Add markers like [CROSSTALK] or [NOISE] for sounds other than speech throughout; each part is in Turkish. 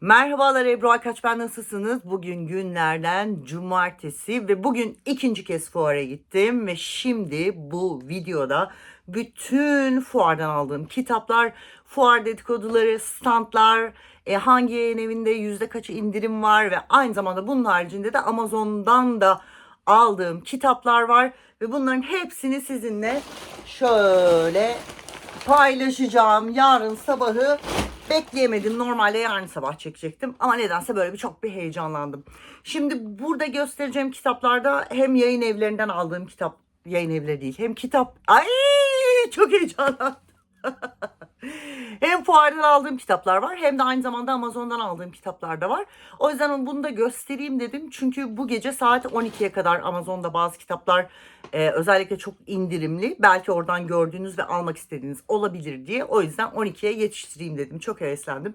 Merhabalar Ebru Akaç ben nasılsınız? Bugün günlerden cumartesi ve bugün ikinci kez fuara gittim ve şimdi bu videoda bütün fuardan aldığım kitaplar, fuar dedikoduları, standlar, e, hangi yayın evinde yüzde kaçı indirim var ve aynı zamanda bunun haricinde de Amazon'dan da aldığım kitaplar var ve bunların hepsini sizinle şöyle paylaşacağım. Yarın sabahı bekleyemedim. Normalde yarın sabah çekecektim ama nedense böyle bir çok bir heyecanlandım. Şimdi burada göstereceğim kitaplarda hem yayın evlerinden aldığım kitap, yayın evleri değil hem kitap. Ay çok heyecanlandım. [LAUGHS] hem fuardan aldığım kitaplar var hem de aynı zamanda Amazon'dan aldığım kitaplar da var. O yüzden bunu da göstereyim dedim. Çünkü bu gece saat 12'ye kadar Amazon'da bazı kitaplar e, özellikle çok indirimli. Belki oradan gördüğünüz ve almak istediğiniz olabilir diye. O yüzden 12'ye yetiştireyim dedim. Çok heveslendim.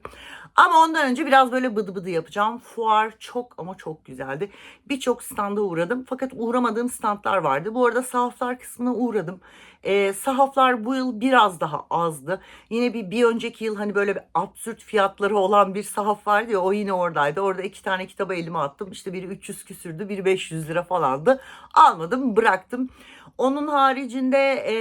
Ama ondan önce biraz böyle bıdı bıdı yapacağım. Fuar çok ama çok güzeldi. Birçok standa uğradım. Fakat uğramadığım standlar vardı. Bu arada sahaflar kısmına uğradım. E, sahaflar bu yıl biraz daha azdı. Yine bir, bir önceki yıl hani böyle bir absürt fiyatları olan bir sahaf vardı ya o yine oradaydı. Orada iki tane kitabı elime attım. İşte biri 300 küsürdü, biri 500 lira falandı. Almadım, bıraktım. Onun haricinde e,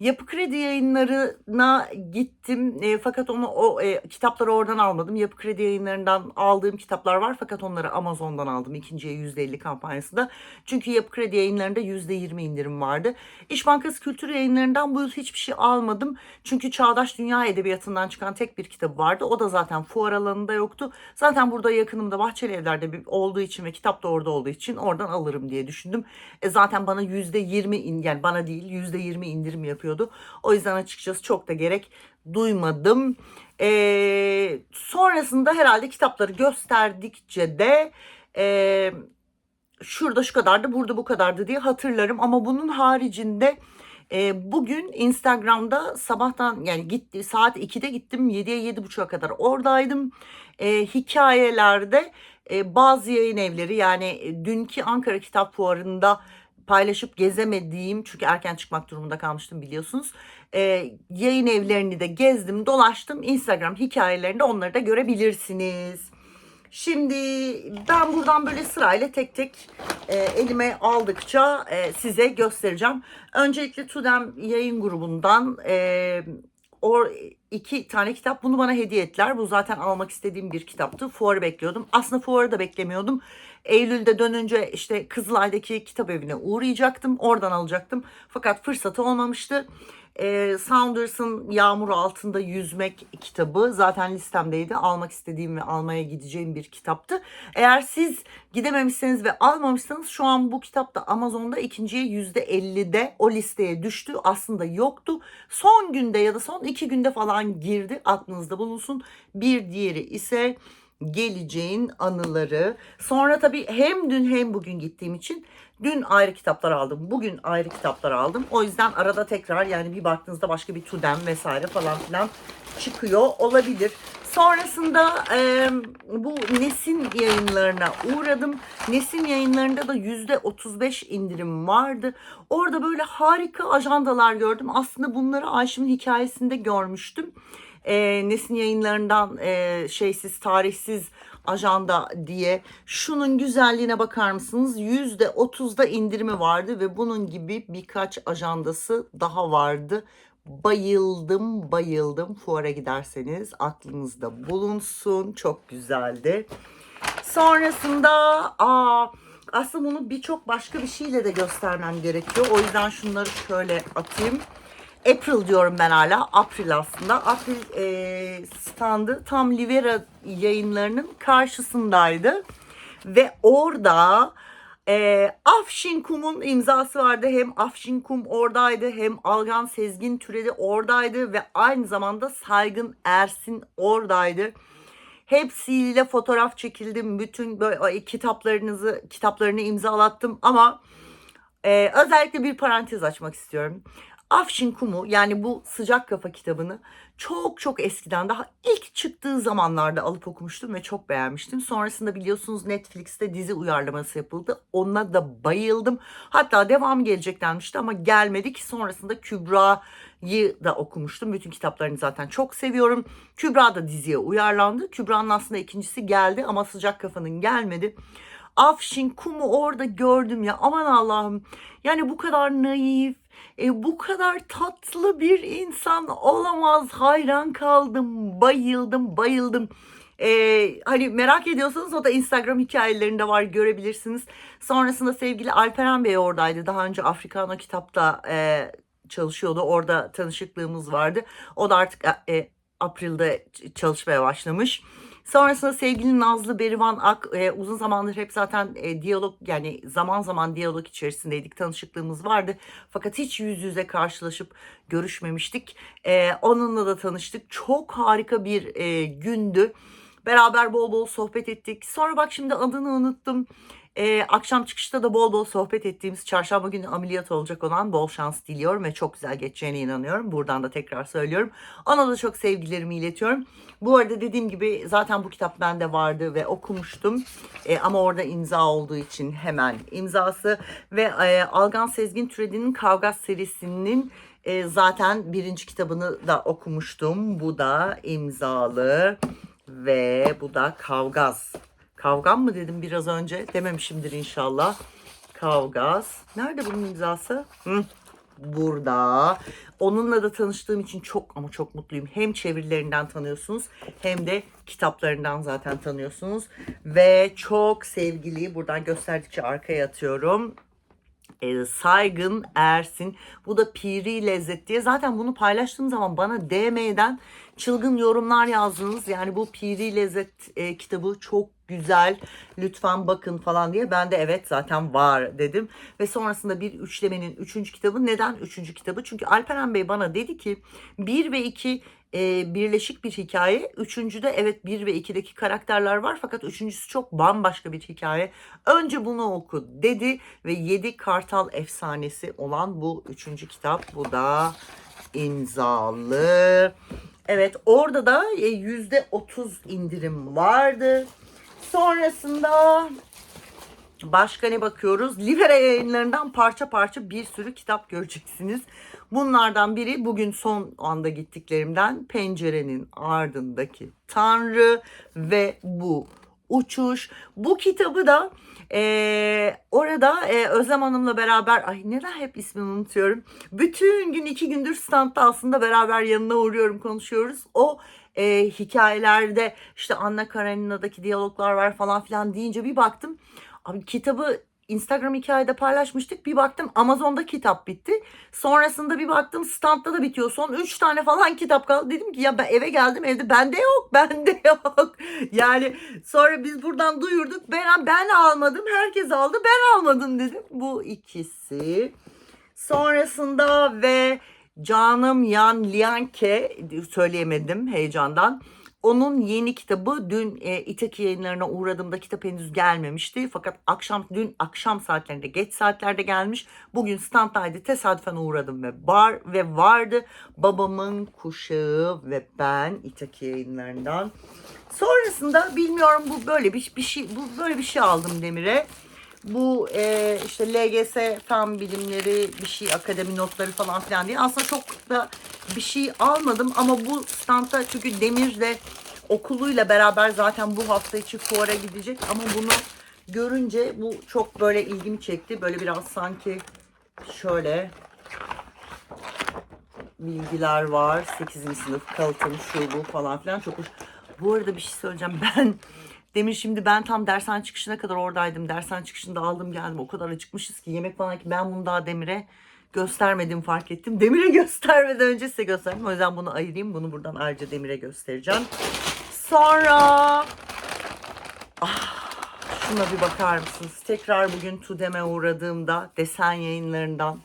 Yapı Kredi yayınlarına gittim e, fakat onu o e, kitapları oradan almadım. Yapı Kredi yayınlarından aldığım kitaplar var fakat onları Amazon'dan aldım ikinciye %50 kampanyasında. Çünkü Yapı Kredi yayınlarında %20 indirim vardı. İş Bankası Kültür yayınlarından bu yıl hiçbir şey almadım. Çünkü Çağdaş Dünya Edebiyatı'ndan çıkan tek bir kitabı vardı. O da zaten fuar alanında yoktu. Zaten burada yakınımda Bahçeli Evler'de bir olduğu için ve kitap da orada olduğu için oradan alırım diye düşündüm. E zaten bana %20 in, yani bana değil %20 indirim yapıyordu. O yüzden açıkçası çok da gerek duymadım. E, sonrasında herhalde kitapları gösterdikçe de e, şurada şu kadardı burada bu kadardı diye hatırlarım. Ama bunun haricinde e, bugün Instagram'da sabahtan yani gitti saat 2'de gittim 7'ye 7.30'a kadar oradaydım. E, hikayelerde e, bazı yayın evleri yani e, dünkü Ankara Kitap Fuarı'nda paylaşıp gezemediğim çünkü erken çıkmak durumunda kalmıştım biliyorsunuz. E, yayın evlerini de gezdim dolaştım Instagram hikayelerinde onları da görebilirsiniz. Şimdi ben buradan böyle sırayla tek tek e, elime aldıkça e, size göstereceğim. Öncelikle Tudem yayın grubundan e, o iki tane kitap bunu bana hediye ettiler. Bu zaten almak istediğim bir kitaptı. Fuarı bekliyordum. Aslında fuarı da beklemiyordum. Eylül'de dönünce işte Kızılay'daki kitap evine uğrayacaktım. Oradan alacaktım. Fakat fırsatı olmamıştı. E, Saunders'ın Yağmur Altında Yüzmek kitabı zaten listemdeydi. Almak istediğim ve almaya gideceğim bir kitaptı. Eğer siz gidememişseniz ve almamışsanız şu an bu kitap da Amazon'da ikinciye %50'de o listeye düştü. Aslında yoktu. Son günde ya da son iki günde falan girdi. Aklınızda bulunsun. Bir diğeri ise geleceğin anıları. Sonra tabii hem dün hem bugün gittiğim için dün ayrı kitaplar aldım. Bugün ayrı kitaplar aldım. O yüzden arada tekrar yani bir baktığınızda başka bir tudem vesaire falan filan çıkıyor olabilir. Sonrasında e, bu Nesin yayınlarına uğradım. Nesin yayınlarında da yüzde 35 indirim vardı. Orada böyle harika ajandalar gördüm. Aslında bunları Ayşem'in hikayesinde görmüştüm e, Nesin yayınlarından e, şeysiz tarihsiz ajanda diye şunun güzelliğine bakar mısınız? Yüzde otuzda indirimi vardı ve bunun gibi birkaç ajandası daha vardı. Bayıldım bayıldım fuara giderseniz aklınızda bulunsun çok güzeldi. Sonrasında aa, aslında bunu birçok başka bir şeyle de göstermem gerekiyor. O yüzden şunları şöyle atayım. April diyorum ben hala. April aslında. April e, standı tam Livera yayınlarının karşısındaydı. Ve orada e, Afşin Kum'un imzası vardı. Hem Afşin Kum oradaydı hem Algan Sezgin Türedi oradaydı ve aynı zamanda Saygın Ersin oradaydı. Hepsiyle fotoğraf çekildim. Bütün böyle kitaplarınızı kitaplarını imzalattım ama e, özellikle bir parantez açmak istiyorum. Afşin Kumu yani bu sıcak kafa kitabını çok çok eskiden daha ilk çıktığı zamanlarda alıp okumuştum ve çok beğenmiştim. Sonrasında biliyorsunuz Netflix'te dizi uyarlaması yapıldı. Ona da bayıldım. Hatta devamı gelecek denmişti ama gelmedi ki sonrasında Kübra da okumuştum. Bütün kitaplarını zaten çok seviyorum. Kübra da diziye uyarlandı. Kübra'nın aslında ikincisi geldi ama Sıcak Kafa'nın gelmedi. Afşin Kum'u orada gördüm ya aman Allah'ım. Yani bu kadar naif, e, bu kadar tatlı bir insan olamaz. Hayran kaldım, bayıldım, bayıldım. Ee, hani merak ediyorsanız o da Instagram hikayelerinde var görebilirsiniz. Sonrasında sevgili Alperen Bey oradaydı. Daha önce Afrikano kitapta e, çalışıyordu. Orada tanışıklığımız vardı. O da artık e, April'de çalışmaya başlamış. Sonrasında sevgili Nazlı Berivan Ak e, uzun zamandır hep zaten e, diyalog yani zaman zaman diyalog içerisindeydik. Tanışıklığımız vardı. Fakat hiç yüz yüze karşılaşıp görüşmemiştik. E, onunla da tanıştık. Çok harika bir e, gündü. Beraber bol bol sohbet ettik. Sonra bak şimdi adını unuttum. Ee, akşam çıkışta da bol bol sohbet ettiğimiz çarşamba günü ameliyat olacak olan bol şans diliyorum ve çok güzel geçeceğine inanıyorum. Buradan da tekrar söylüyorum. Ona da çok sevgilerimi iletiyorum. Bu arada dediğim gibi zaten bu kitap bende vardı ve okumuştum. Ee, ama orada imza olduğu için hemen imzası ve e, Algan Sezgin Türedi'nin Kavgas serisinin e, zaten birinci kitabını da okumuştum. Bu da imzalı. Ve bu da Kavgaz. Kavgam mı dedim biraz önce? Dememişimdir inşallah. Kavgaz. Nerede bunun imzası? Hı, burada. Onunla da tanıştığım için çok ama çok mutluyum. Hem çevirilerinden tanıyorsunuz hem de kitaplarından zaten tanıyorsunuz. Ve çok sevgili buradan gösterdikçe arkaya atıyorum. E, Saygın Ersin. Bu da Piri Lezzet diye. Zaten bunu paylaştığım zaman bana DM'den çılgın yorumlar yazdınız. Yani bu Piri Lezzet e, kitabı çok güzel lütfen bakın falan diye. Ben de evet zaten var dedim. Ve sonrasında bir üçlemenin üçüncü kitabı. Neden üçüncü kitabı? Çünkü Alperen Bey bana dedi ki bir ve iki e, birleşik bir hikaye. Üçüncüde evet bir ve ikideki karakterler var fakat üçüncüsü çok bambaşka bir hikaye. Önce bunu oku dedi ve yedi kartal efsanesi olan bu üçüncü kitap bu da imzalı. Evet orada da e, yüzde otuz indirim vardı. Sonrasında başka ne bakıyoruz? Libera yayınlarından parça parça bir sürü kitap göreceksiniz. Bunlardan biri bugün son anda gittiklerimden Pencerenin Ardındaki Tanrı ve bu uçuş. Bu kitabı da e, orada e, Özlem Hanım'la beraber ay neden hep ismini unutuyorum. Bütün gün iki gündür standta aslında beraber yanına uğruyorum konuşuyoruz. O e, hikayelerde işte Anna Karenina'daki diyaloglar var falan filan deyince bir baktım. Abi kitabı Instagram hikayede paylaşmıştık. Bir baktım Amazon'da kitap bitti. Sonrasında bir baktım standta da bitiyor. Son 3 tane falan kitap kaldı. Dedim ki ya ben eve geldim evde bende yok [LAUGHS] bende yok. Yani sonra biz buradan duyurduk. Ben, ben almadım herkes aldı ben almadım dedim. Bu ikisi. Sonrasında ve Canım Yan Lianke söyleyemedim heyecandan. Onun yeni kitabı dün e, İtaki yayınlarına uğradığımda kitap henüz gelmemişti. Fakat akşam dün akşam saatlerinde geç saatlerde gelmiş. Bugün standdaydı tesadüfen uğradım ve var ve vardı. Babamın kuşağı ve ben İtaki yayınlarından. Sonrasında bilmiyorum bu böyle bir, bir şey bu böyle bir şey aldım Demir'e. Bu e, işte LGS fen bilimleri bir şey akademi notları falan filan diye aslında çok da bir şey almadım ama bu standta çünkü Demir de okuluyla beraber zaten bu hafta içi fuara gidecek ama bunu görünce bu çok böyle ilgimi çekti. Böyle biraz sanki şöyle bilgiler var. 8. sınıf kalıtım şu bu falan filan çok hoş. Bu arada bir şey söyleyeceğim. [LAUGHS] Ben Demir şimdi ben tam dershane çıkışına kadar oradaydım. Dershane çıkışında aldım geldim. O kadar acıkmışız ki yemek falan ki ben bunu daha Demir'e göstermedim fark ettim. Demir'e [LAUGHS] göstermeden önce size gösterdim. O yüzden bunu ayırayım. Bunu buradan ayrıca Demir'e göstereceğim. Sonra ah, şuna bir bakar mısınız? Tekrar bugün Tudem'e uğradığımda desen yayınlarından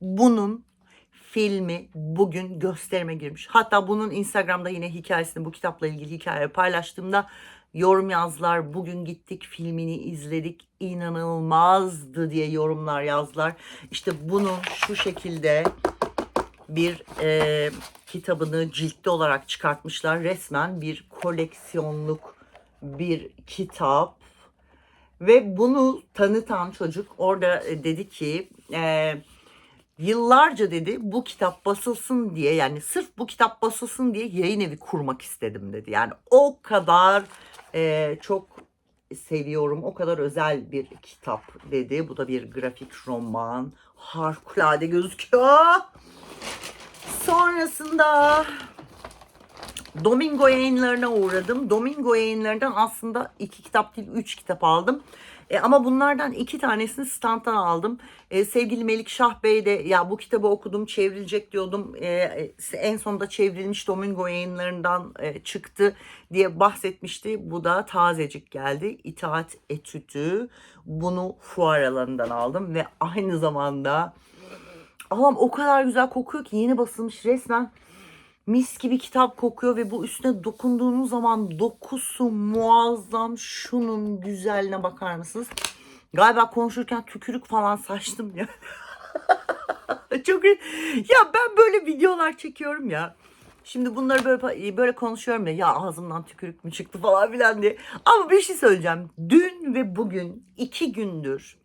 bunun filmi bugün gösterime girmiş. Hatta bunun Instagram'da yine hikayesini bu kitapla ilgili hikaye paylaştığımda yorum yazdılar. Bugün gittik filmini izledik. inanılmazdı diye yorumlar yazdılar. İşte bunun şu şekilde bir e, kitabını ciltli olarak çıkartmışlar. Resmen bir koleksiyonluk bir kitap. Ve bunu tanıtan çocuk orada dedi ki e, yıllarca dedi bu kitap basılsın diye yani sırf bu kitap basılsın diye yayın evi kurmak istedim dedi. Yani o kadar e, çok seviyorum. O kadar özel bir kitap dedi. Bu da bir grafik roman. Harikulade gözüküyor. Sonrasında Domingo yayınlarına uğradım. Domingo yayınlarından aslında iki kitap değil üç kitap aldım. E, ama bunlardan iki tanesini standtan aldım. E, sevgili Melik Şah Bey de ya bu kitabı okudum çevrilecek diyordum. E, en sonunda çevrilmiş Domingo yayınlarından e, çıktı diye bahsetmişti. Bu da tazecik geldi. İtaat Etütü. Bunu fuar alanından aldım ve aynı zamanda Allah'ım o kadar güzel kokuyor ki yeni basılmış resmen mis gibi kitap kokuyor ve bu üstüne dokunduğunuz zaman dokusu muazzam. Şunun güzelliğine bakar mısınız? Galiba konuşurken tükürük falan saçtım ya. [LAUGHS] Çok. Ya ben böyle videolar çekiyorum ya. Şimdi bunları böyle böyle konuşuyorum ya ya ağzımdan tükürük mü çıktı falan filan diye. Ama bir şey söyleyeceğim. Dün ve bugün iki gündür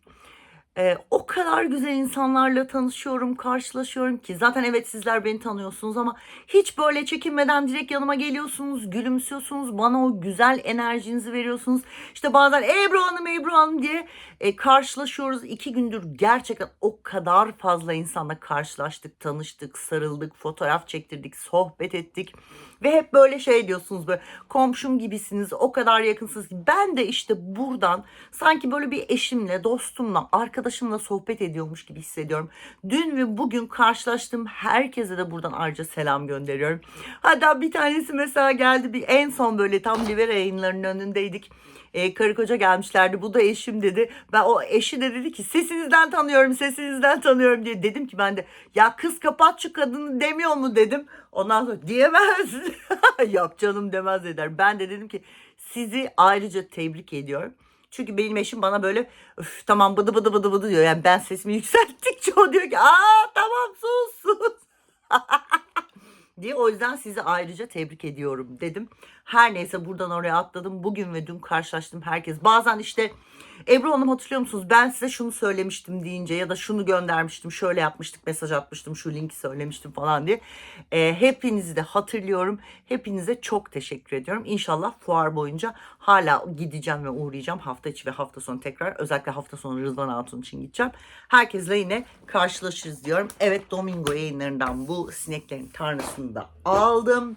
ee, o kadar güzel insanlarla tanışıyorum, karşılaşıyorum ki. Zaten evet sizler beni tanıyorsunuz ama hiç böyle çekinmeden direkt yanıma geliyorsunuz, gülümsüyorsunuz, bana o güzel enerjinizi veriyorsunuz. İşte bazen Ebru Hanım, Ebru Hanım diye e, karşılaşıyoruz. İki gündür gerçekten o kadar fazla insanla karşılaştık, tanıştık, sarıldık, fotoğraf çektirdik, sohbet ettik. Ve hep böyle şey diyorsunuz böyle komşum gibisiniz, o kadar yakınsınız. Ben de işte buradan sanki böyle bir eşimle, dostumla, arkadaşımla sohbet ediyormuş gibi hissediyorum. Dün ve bugün karşılaştığım herkese de buradan ayrıca selam gönderiyorum. Hatta bir tanesi mesela geldi bir en son böyle tam Livera yayınlarının önündeydik e, karı koca gelmişlerdi. Bu da eşim dedi. Ben o eşi de dedi ki sesinizden tanıyorum, sesinizden tanıyorum diye. Dedim ki ben de ya kız kapat şu kadını demiyor mu dedim. Ondan sonra diyemez. [LAUGHS] Yok canım demez dediler. Ben de dedim ki sizi ayrıca tebrik ediyorum. Çünkü benim eşim bana böyle tamam bıdı bıdı bıdı bıdı diyor. Yani ben sesimi yükselttikçe o diyor ki aa tamam sus. Diye o yüzden sizi ayrıca tebrik ediyorum dedim. Her neyse buradan oraya atladım. Bugün ve dün karşılaştım herkes. Bazen işte Ebru Hanım hatırlıyor musunuz? Ben size şunu söylemiştim deyince ya da şunu göndermiştim, şöyle yapmıştık, mesaj atmıştım, şu linki söylemiştim falan diye. E, hepinizi de hatırlıyorum. Hepinize çok teşekkür ediyorum. İnşallah fuar boyunca hala gideceğim ve uğrayacağım. Hafta içi ve hafta sonu tekrar. Özellikle hafta sonu Rızvan Hatun için gideceğim. Herkesle yine karşılaşırız diyorum. Evet Domingo yayınlarından bu sineklerin tarlasını da aldım.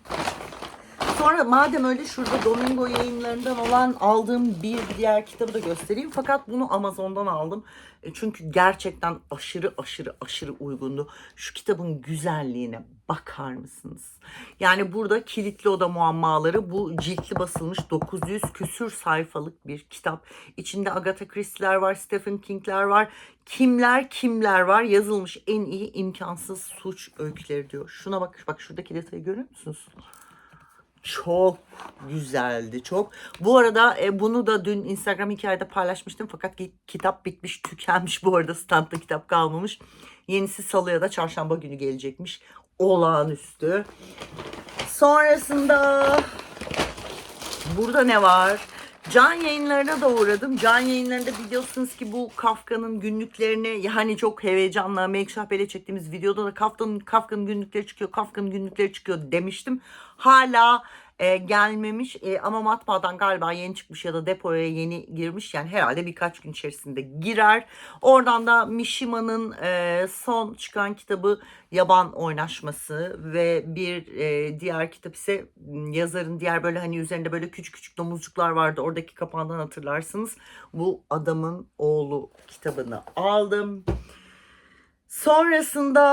Sonra madem öyle şurada Domingo yayınlarından olan aldığım bir diğer kitabı da göstereyim. Fakat bunu Amazon'dan aldım. E, çünkü gerçekten aşırı aşırı aşırı uygundu. Şu kitabın güzelliğine bakar mısınız? Yani burada kilitli oda muammaları bu ciltli basılmış 900 küsür sayfalık bir kitap. İçinde Agatha Christie'ler var, Stephen King'ler var. Kimler kimler var yazılmış en iyi imkansız suç öyküleri diyor. Şuna bak bak şuradaki detayı görüyor musunuz? Çok güzeldi çok. Bu arada e, bunu da dün Instagram hikayede paylaşmıştım. Fakat kitap bitmiş [LAUGHS] tükenmiş bu arada standta kitap kalmamış. Yenisi salıya da çarşamba günü gelecekmiş. Olağanüstü. Sonrasında burada ne var? Can yayınlarına da uğradım. Can yayınlarında biliyorsunuz ki bu Kafka'nın günlüklerini yani çok heyecanla Melek çektiğimiz videoda da Kafka'nın Kafka'nın günlükleri çıkıyor, Kafka'nın günlükleri çıkıyor demiştim. Hala e, gelmemiş e, ama matbaadan galiba yeni çıkmış ya da depoya yeni girmiş yani herhalde birkaç gün içerisinde girer. Oradan da Mishima'nın e, son çıkan kitabı Yaban Oynaşması ve bir e, diğer kitap ise yazarın diğer böyle hani üzerinde böyle küçük küçük domuzcuklar vardı oradaki kapağından hatırlarsınız. Bu adamın oğlu kitabını aldım. Sonrasında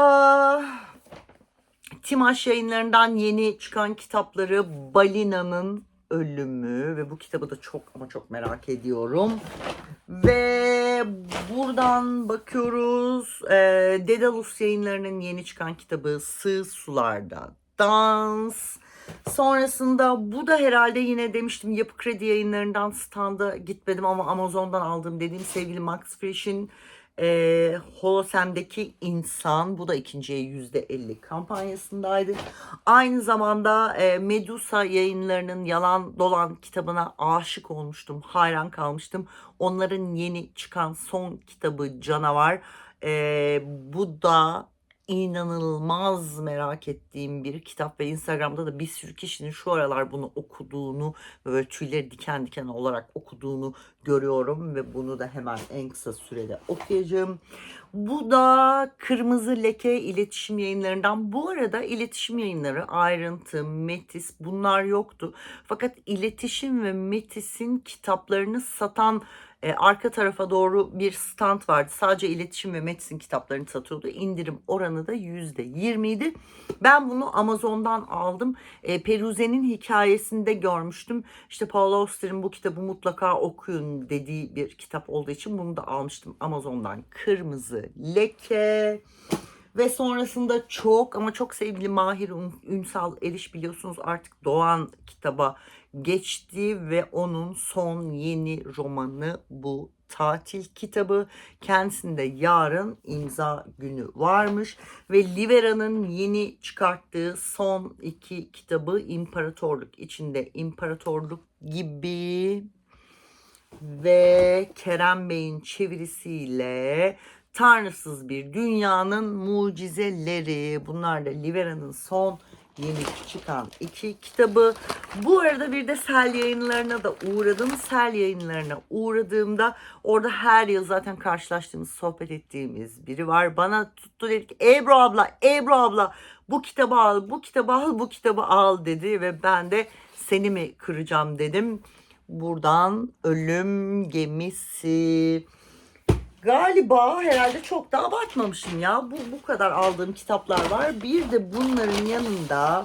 Timaş yayınlarından yeni çıkan kitapları Balina'nın Ölümü ve bu kitabı da çok ama çok merak ediyorum. Ve buradan bakıyoruz. E, Dedalus yayınlarının yeni çıkan kitabı Sığ Sularda Dans. Sonrasında bu da herhalde yine demiştim Yapı Kredi yayınlarından standa gitmedim ama Amazon'dan aldım dediğim sevgili Max Frisch'in e, Holosem'deki insan bu da ikinciye yüzde elli kampanyasındaydı. Aynı zamanda e, Medusa yayınlarının Yalan Dolan kitabına aşık olmuştum. Hayran kalmıştım. Onların yeni çıkan son kitabı Canavar. Ee, bu da inanılmaz merak ettiğim bir kitap ve Instagram'da da bir sürü kişinin şu aralar bunu okuduğunu böyle tüyleri diken diken olarak okuduğunu görüyorum ve bunu da hemen en kısa sürede okuyacağım. Bu da Kırmızı Leke iletişim yayınlarından. Bu arada iletişim yayınları, ayrıntı, metis bunlar yoktu. Fakat iletişim ve metisin kitaplarını satan e, arka tarafa doğru bir stand vardı. Sadece iletişim ve Metis'in kitaplarını satıyordu. İndirim oranı da %20 idi. Ben bunu Amazon'dan aldım. E, Peruze'nin hikayesinde görmüştüm. İşte Paul Auster'in bu kitabı mutlaka okuyun dediği bir kitap olduğu için bunu da almıştım Amazon'dan. Kırmızı Leke. Ve sonrasında çok ama çok sevgili Mahir Ün- Ünsal Eriş biliyorsunuz artık Doğan kitaba geçti ve onun son yeni romanı bu tatil kitabı. Kendisinde yarın imza günü varmış ve Livera'nın yeni çıkarttığı son iki kitabı İmparatorluk içinde İmparatorluk gibi ve Kerem Bey'in çevirisiyle Tanrısız bir dünyanın mucizeleri. Bunlar da Livera'nın son yeni çıkan iki kitabı. Bu arada bir de Sel yayınlarına da uğradım. Sel yayınlarına uğradığımda orada her yıl zaten karşılaştığımız, sohbet ettiğimiz biri var. Bana tuttu dedi ki Ebru abla, Ebru abla bu kitabı al, bu kitabı al, bu kitabı al dedi ve ben de seni mi kıracağım dedim. Buradan ölüm gemisi. Galiba herhalde çok da abartmamışım ya. Bu bu kadar aldığım kitaplar var. Bir de bunların yanında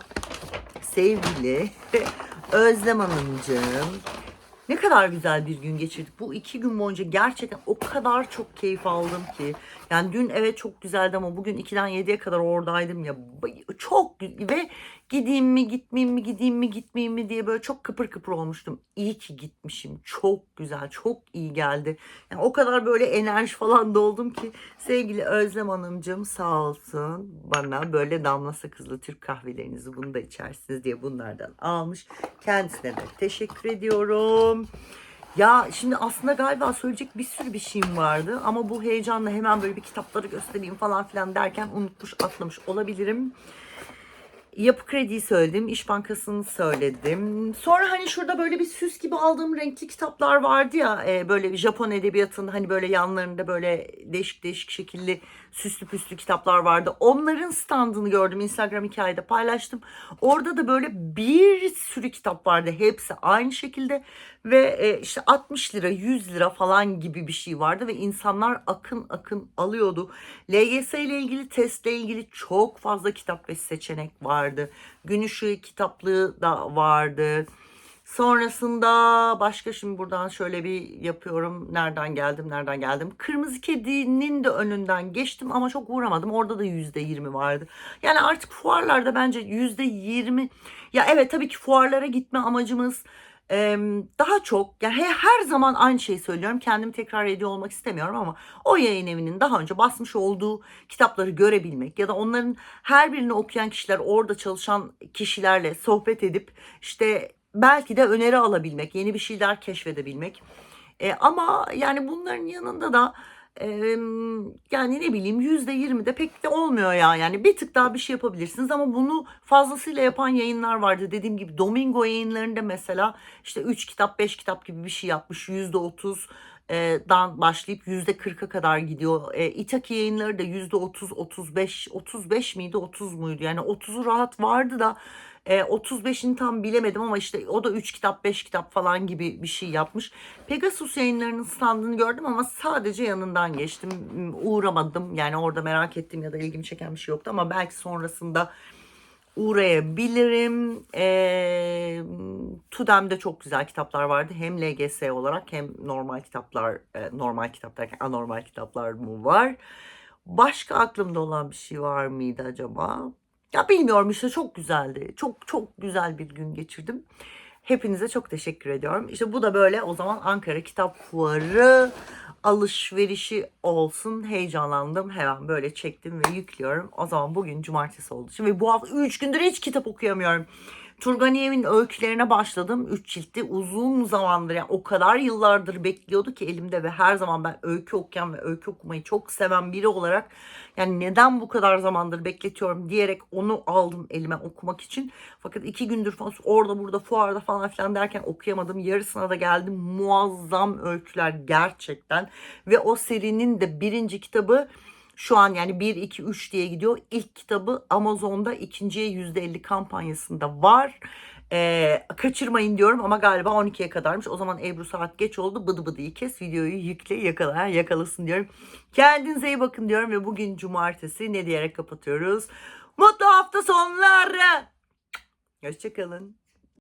sevgili [LAUGHS] Özlem Hanımcığım ne kadar güzel bir gün geçirdik. Bu iki gün boyunca gerçekten o kadar çok keyif aldım ki. Yani dün evet çok güzeldi ama bugün 2'den 7'ye kadar oradaydım ya. Çok ve gideyim mi gitmeyeyim mi gideyim mi gitmeyeyim mi diye böyle çok kıpır kıpır olmuştum. İyi ki gitmişim. Çok güzel, çok iyi geldi. Yani o kadar böyle enerji falan doldum ki sevgili Özlem Hanımcığım sağ olsun bana böyle damla sakızlı Türk kahvelerinizi bunu da içersiniz diye bunlardan almış. Kendisine de teşekkür ediyorum. Ya şimdi aslında galiba söyleyecek bir sürü bir şeyim vardı ama bu heyecanla hemen böyle bir kitapları göstereyim falan filan derken unutmuş atlamış olabilirim. Yapı krediyi söyledim, İş Bankası'nı söyledim. Sonra hani şurada böyle bir süs gibi aldığım renkli kitaplar vardı ya, e, böyle Japon edebiyatının hani böyle yanlarında böyle değişik değişik şekilli süslü püslü kitaplar vardı. Onların standını gördüm, Instagram hikayede paylaştım. Orada da böyle bir sürü kitap vardı, hepsi aynı şekilde ve e, işte 60 lira, 100 lira falan gibi bir şey vardı ve insanlar akın akın alıyordu. LGS ile ilgili, testle ilgili çok fazla kitap ve seçenek vardı. Gün ışığı kitaplığı da vardı. Sonrasında başka şimdi buradan şöyle bir yapıyorum. Nereden geldim, nereden geldim. Kırmızı Kedi'nin de önünden geçtim ama çok uğramadım. Orada da yüzde yirmi vardı. Yani artık fuarlarda bence yüzde yirmi. Ya evet tabii ki fuarlara gitme amacımız daha çok yani he- her zaman aynı şeyi söylüyorum. Kendimi tekrar ediyor olmak istemiyorum ama o yayın evinin daha önce basmış olduğu kitapları görebilmek ya da onların her birini okuyan kişiler orada çalışan kişilerle sohbet edip işte belki de öneri alabilmek, yeni bir şeyler keşfedebilmek. E, ama yani bunların yanında da e, yani ne bileyim yüzde yirmi de pek de olmuyor ya. Yani bir tık daha bir şey yapabilirsiniz ama bunu fazlasıyla yapan yayınlar vardı. Dediğim gibi Domingo yayınlarında mesela işte 3 kitap 5 kitap gibi bir şey yapmış. Yüzde otuz e, dan başlayıp yüzde 40'a kadar gidiyor. E, İtaki yayınları da yüzde 30, 35, 35 miydi 30 muydu? Yani 30'u rahat vardı da e, 35'ini tam bilemedim ama işte o da 3 kitap 5 kitap falan gibi bir şey yapmış. Pegasus yayınlarının standını gördüm ama sadece yanından geçtim. Uğramadım. Yani orada merak ettiğim ya da ilgimi çeken bir şey yoktu ama belki sonrasında uğrayabilirim. Ee, Tudem'de çok güzel kitaplar vardı. Hem LGS olarak hem normal kitaplar, e, normal kitap anormal kitaplar mı var? Başka aklımda olan bir şey var mıydı acaba? Ya bilmiyorum işte çok güzeldi. Çok çok güzel bir gün geçirdim. Hepinize çok teşekkür ediyorum. İşte bu da böyle o zaman Ankara Kitap Fuarı alışverişi olsun. Heyecanlandım. Hemen böyle çektim ve yüklüyorum. O zaman bugün cumartesi için ve bu hafta 3 gündür hiç kitap okuyamıyorum. Turganiyev'in öykülerine başladım. 3 ciltti uzun zamandır yani o kadar yıllardır bekliyordu ki elimde ve her zaman ben öykü okuyan ve öykü okumayı çok seven biri olarak yani neden bu kadar zamandır bekletiyorum diyerek onu aldım elime okumak için. Fakat iki gündür falan orada burada fuarda falan filan derken okuyamadım. Yarısına da geldim. Muazzam öyküler gerçekten. Ve o serinin de birinci kitabı şu an yani 1, 2, 3 diye gidiyor. İlk kitabı Amazon'da ikinciye %50 kampanyasında var. Ee, kaçırmayın diyorum ama galiba 12'ye kadarmış. O zaman Ebru saat geç oldu. Bıdı bıdıyı kes videoyu yükle yakala yakalasın diyorum. Kendinize iyi bakın diyorum ve bugün cumartesi ne diyerek kapatıyoruz. Mutlu hafta sonları. Hoşçakalın.